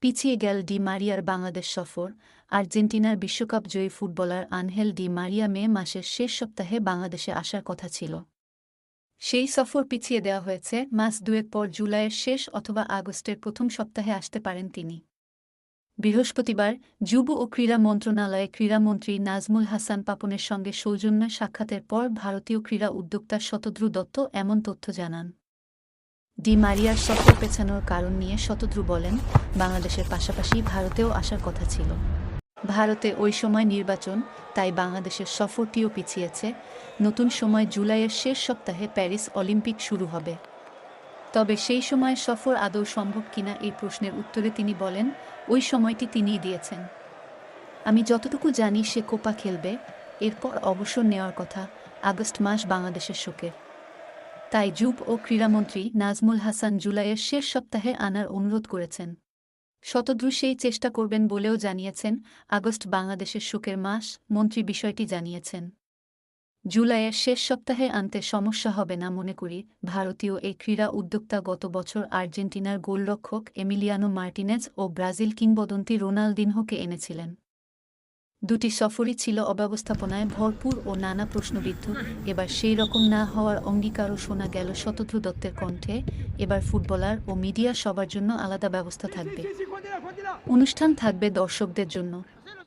পিছিয়ে গেল ডি মারিয়ার বাংলাদেশ সফর। আর্জেন্টিনার বিশ্বকাপ জয়ী ফুটবলার আনহেল ডি মারিয়া মে মাসের শেষ সপ্তাহে বাংলাদেশে আসার কথা ছিল। সেই সফর পিছিয়ে দেওয়া হয়েছে, মাস দুয়েক পর জুলাইয়ের শেষ অথবা আগস্টের প্রথম সপ্তাহে আসতে পারেন তিনি। বৃহস্পতিবার, যুব ও ক্রীড়া মন্ত্রণালয়ে ক্রীড়ামন্ত্রী নাজমুল হাসান পাপনের সঙ্গে সৌজন্য সাক্ষাতের পর ভারতীয় ক্রীড়া উদ্যোক্তা শতদ্রু দত্ত এমন তথ্য জানান। ডি মারিয়ার সফর পেছানোর কারণ নিয়ে শতদ্রু বলেন, বাংলাদেশের পাশাপাশি ভারতেও আসার কথা ছিল। ভারতে ওই সময় নির্বাচন, তাই বাংলাদেশের সফরটিও পিছিয়েছে। নতুন সময় জুলাইয়ের শেষ সপ্তাহে প্যারিস অলিম্পিক শুরু হবে। তবে সেই সময় সফর আদৌ সম্ভব কিনা এই প্রশ্নের উত্তরে তিনি বলেন, ওই সময়টি তিনিই দিয়েছেন। আমি যতটুকু জানি সে কোপা খেলবে, এরপর অবসর নেওয়ার কথা, আগস্ট মাস বাংলাদেশের শোকে। তাই যুব ও ক্রীড়ামন্ত্রী নাজমুল হাসান জুলাইয়ের শেষ সপ্তাহে আনার অনুরোধ করেছেন। শতদ্রু চেষ্টা করবেন বলেও জানিয়েছেন আগস্ট বাংলাদেশের শোকের মাস, মন্ত্রী বিষয়টি জানিয়েছেন। জুলাইয়ের শেষ সপ্তাহে আনতে সমস্যা হবে না মনে করি, ভারতীয় এই ক্রীড়া উদ্যোক্তা গত বছর আর্জেন্টিনার গোলরক্ষক এমিলিয়ানো মার্টিনেজ ও ব্রাজিল কিংবদন্তি রোনালদিনহোকে এনেছিলেন। দুটি সফরই ছিল অব্যবস্থাপনায় ভরপুর ও নানা প্রশ্নবিদ্ধ। এবার সেই রকম না হওয়ার অঙ্গীকারও শোনা গেল শতধ্র দত্তের কণ্ঠে। এবার ফুটবলার ও মিডিয়া সবার জন্য আলাদা ব্যবস্থা থাকবে। অনুষ্ঠান থাকবে দর্শকদের জন্য।